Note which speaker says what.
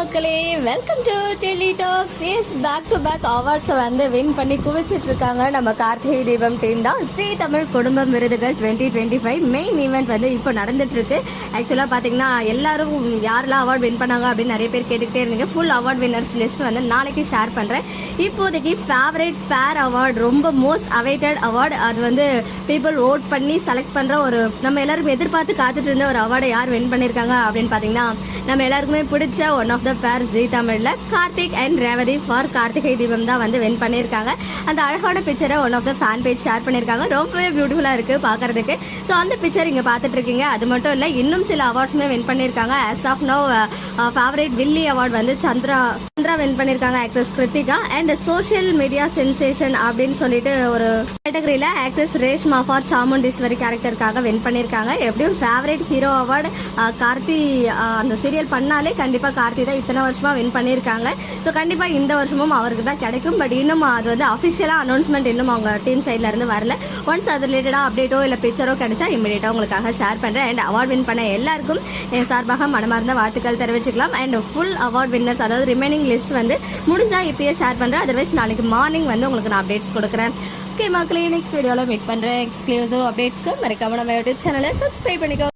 Speaker 1: மக்களே welcome to tele talks S back to back அவார்ட்ஸை வந்து வின் பண்ணி குவிச்சிட்டு இருக்காங்க. நம்ம கார்த்திகை தீபம் டீம் தான். ஜி தமிழ் குடும்பம் விருதுகள் twenty twenty five main event வந்து இப்போ நடந்துட்டு இருக்கு. ஆக்சுவலாக பார்த்தீங்கன்னா எல்லாரும் யாரெல்லாம் அவார்ட் வின் பண்ணாங்க அப்படின்னு நிறைய பேர் கேட்டுக்கிட்டே இருந்தீங்க. ஃபுல் அவார்ட் வின்னர்ஸ் லிஸ்ட் வந்து நாளைக்கு ஷேர் பண்ணுறேன் இப்போதைக்கு ஃபேவரட் பேர் அவார்ட் ரொம்ப மோஸ்ட் அவைட்டட் அவார்டு அது வந்து பீப்புள் ஓட் பண்ணி செலக்ட் பண்ணுற ஒரு நம்ம எல்லாரும் எதிர்பார்த்து காத்துட்டு இருந்த ஒரு அவார்டை யார் வின் பண்ணியிருக்காங்க அப்படின்னு பார்த்தீங்கன்னா நம்ம எல்லாருக்குமே பிடிச்ச one of the pair Zee தமிழ்ல. கார்த்திக் அண்ட் ரேவதி ஃபார் கார்த்திகை தீபம் தான் வந்து வின் பண்ணியிருக்காங்க. அந்த அழகான பிக்சரை one of the fan page share பண்ணியிருக்காங்க. ரொம்பவே பியூட்டிஃபுல்லா இருக்கு பார்க்கறதுக்கு. ஸோ அந்த பிக்சர் இங்க பார்த்துட்டு இருக்கீங்க. அது மட்டும் இல்ல இன்னும் சில அவார்ட்ஸுமே வின் பண்ணியிருக்காங்க. ஆஸ் ஆஃப் நோ ஃபேவரட் வில்லி அவார்ட் வந்து சந்திரா சந்திரா வின் பண்ணியிருக்காங்க actress Krithika. And social media sensation அப்படின்னு சொல்லிட்டு ஒரு கேட்டகரியில ஆக்ட்ரஸ் ரேஷ்மா ஃபார் சாமுண்டீஸ்வரி கேரக்டருக்காக வின் பண்ணியிருக்காங்க. எப்படியும் ஃபேவரேட் ஹீரோ அவார்டு கார்த்தி அந்த சீரியல் பண்ணாலே கண்டிப்பா கார்த்தி தான் இத்தனை வருஷமா வின் பண்ணியிருக்காங்க. ஸோ கண்டிப்பாக இந்த வருஷமும் அவருக்கு தான் கிடைக்கும். பட் இன்னும் அது வந்து அஃபிஷியலாக அனௌன்ஸ்மெண்ட் இன்னும் அவங்க டீம் சைட்ல இருந்து வரல. ஒன்ஸ் அது ரிலேட்டடாக அப்டேட்டோ இல்லை பிக்சரோ கிடைச்சா இமீடியட்டாக உங்களுக்காக ஷேர் பண்ணுறேன் அண்ட் அவார்ட் வின் பண்ண எல்லாருக்கும் என் சார்பாக மனமார்ந்த வாழ்த்துக்கள் தெரிவிச்சுக்கலாம். அண்ட் ஃபுல் அவார்ட் வின்னர்ஸ் அதாவது ரிமைனிங் லிஸ்ட் வந்து முடிஞ்சா இப்பயே ஷேர் பண்ணுறேன் அதர்வைஸ் நாளைக்கு மார்னிங் வந்து உங்களுக்கு நான் அப்டேட்ஸ் கொடுக்குறேன். ஓகே மக்களே நெக்ஸ்ட் வீடியோவில் மீட் பண்ணுறேன் எக்ஸ்க்ளூசிவ் அப்டேட்ஸ்க்கு மறக்காம நம்ம யூடியூப் சேனலை சப்ஸ்கிரைப் பண்ணிக்கோ.